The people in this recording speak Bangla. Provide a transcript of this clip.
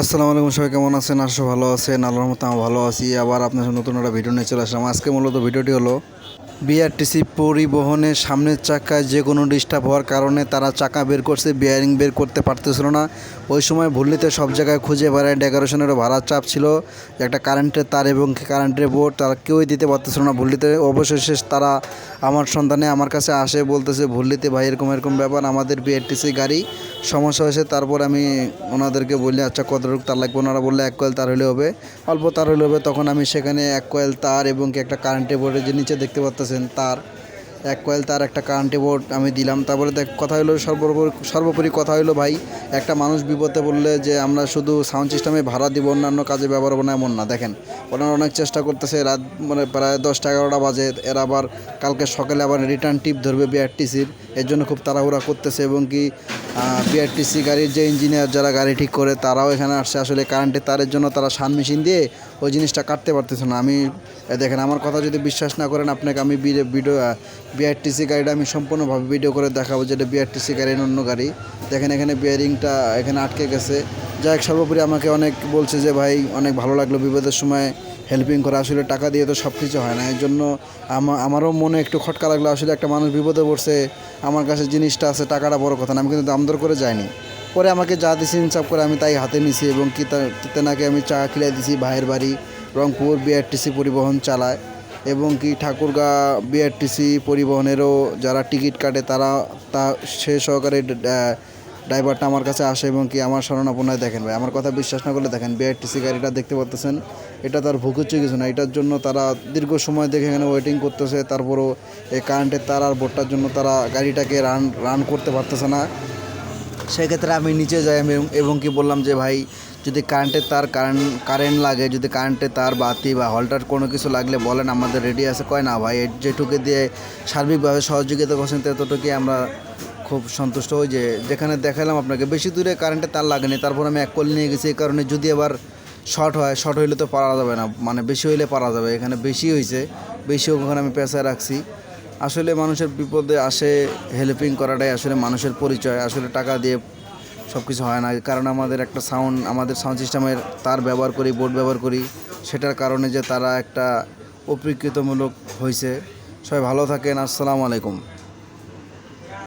আসসালামু আলাইকুম, সবাই কেমন আছেন? আসো ভালো আছেন। আল্লাহর মতো আমি ভালো আছি। আবার আপনার নতুন একটা ভিডিও নিয়ে চলে আসলাম। আজকে মূলত ভিডিওটি হলো বিআরটিসি পরিবহনের সামনের চাকায় যে কোনো ডিস্টার্ব হওয়ার কারণে তারা চাকা বের করছে বিয়ারিং বের করতে পারতেছিল না। ওই সময় ভুলনিতে সব জায়গায় খুঁজে বেড়ায়। ডেকোরেশনেরও ভাড়া চাপ ছিল। একটা কারেন্টের তার এবং কারেন্টের বোর্ড তারা কেউই দিতে পারতেছিল না ভুলনিতে। অবশেষে তারা আমার সন্ধানে আমার কাছে আসে, বলতেছে, ভুলনিতে ভাই, এরকম এরকম ব্যাপার, আমাদের বিআরটিসি গাড়ি সমস্যা হয়েছে। তারপর আমি ওনাদেরকে বলি আচ্ছা কতটুকু তার লাগবে, ওনারা বললে এক কয়েল তার হলে হবে। অল্প তার হলে হবে, তখন আমি সেখানে এক কয়েল তার এবং কি একটা কারেন্টের বোর্ডের যে নিচে দেখতে পাচ্তেছেন তার এক কয়েল তার একটা কারেন্টে বোর্ড আমি দিলাম। তারপরে দেখ, কথা হলো সর্বোপরি সর্বোপরি কথা হলো ভাই, একটা মানুষ বিপদে বললে যে আমরা শুধু সাউন্ড সিস্টেমে ভাড়া দিব, অন্যান্য কাজে ব্যবহার হব না, এমন না। দেখেন, ওনারা অনেক চেষ্টা করতেছে, রাত মানে প্রায় দশটা এগারোটা বাজে, এরা আবার কালকে সকালে আবার রিটার্ন টিপ ধরবে বিআরটিসির এর জন্য খুব তাড়াহুড়া করতেছে এবং কি বিআরটিসি গাড়ির যে ইঞ্জিনিয়ার যারা গাড়ি ঠিক করে, তারাও এখানে আসছে। আসলে কারেন্টের তারের জন্য তারা সান মেশিন দিয়ে ওই জিনিসটা কাটতে পারতেছে না। আমি দেখেন, আমার কথা যদি বিশ্বাস না করেন, আপনাকে আমি ভিডিও বিআরটিসি গাড়িটা আমি সম্পূর্ণভাবে ভিডিও করে দেখাবো যেটা বিআরটিসি গাড়ির অন্য গাড়ি। দেখেন এখানে বিয়ারিংটা এখানে আটকে গেছে। যাই হোক সর্বোপরি আমাকে অনেক বলছে যে, ভাই, অনেক ভালো লাগল বিপদের সময় হেল্পিং করা। আসলে টাকা দিয়ে তো সব কিছু হয় না। এর জন্য আমারও মনে একটু খটকা লাগল, আসলে একটা মানুষ বিপদে পড়ছে। আমার কাছে জিনিসটা আছে, টাকাটা বড় কথা না। আমি কিন্তু দাম দর করে যাইনি। পরে আমাকে যা দিছি হিসাব করে আমি তাই হাতে নিছি এবং কি তেনাকে আমি চা খিলাই দিছি। ভাইয়ের বাড়ি রংপুর বিআরটিসি পরিবহন চালায়। এবং কি ঠাকুরগা বিআরটিসি পরিবহনেরও যারা টিকিট কাটে তারা তা সে সহকারে ড্রাইভারটা আমার কাছে আসে এবং কি আমার শরণাপন্নায় দেখেন ভাই। আমার কথা বিশ্বাস না করলে দেখেন বিআরটিসি গাড়িটা দেখতে পাচ্তেছেন এটা তার ভুকুচ্ছে কিছু না, এটার জন্য তারা দীর্ঘ সময় দেখে এখানে ওয়েটিং করতেছে। তারপরও এই কারেন্টের তার আর বোর্ডটার জন্য তারা গাড়িটাকে রান রান করতে পারতেছে না। সেক্ষেত্রে আমি নিচে যাই, আমি এবং- কি বললাম যে ভাই, যদি কারেন্টের তার কারেন্ট কারেন্ট লাগে, যদি কারেন্টের তার বাতি বা হলটার কোনো কিছু লাগলে বলেন, আমাদের রেডি আছে। কয় না ভাই যেটুকু দিয়ে সার্বিকভাবে সহযোগিতা করছেন, ততটুকুই আমরা খুব সন্তুষ্ট হই যে যেখানে দেখালাম আপনাকে, বেশি দূরে কারেন্টের তার লাগেনি, তারপর আমি এক কল নিয়ে গেছি, এই কারণে যদি আবার শর্ট হয় শর্ট হইলে তো পারা যাবে না মানে বেশি হইলে পারা যাবে, এখানে বেশি হয়েছে বেশি ওখানে আমি পেশায় রাখছি। আসলে মানুষের বিপদে আসে হেল্পিং করাটাই আসলে মানুষের পরিচয়। আসলে টাকা দিয়ে সব কিছু হয় না। কারণ আমাদের একটা সাউন্ড আমাদের সাউন্ড সিস্টেমের তার ব্যবহার করি বোর্ড ব্যবহার করি, সেটার কারণে যে তারা একটা অপ্রিকৃতমূলক হয়েছে সবাই ভালো থাকেন, আসসালামু আলাইকুম।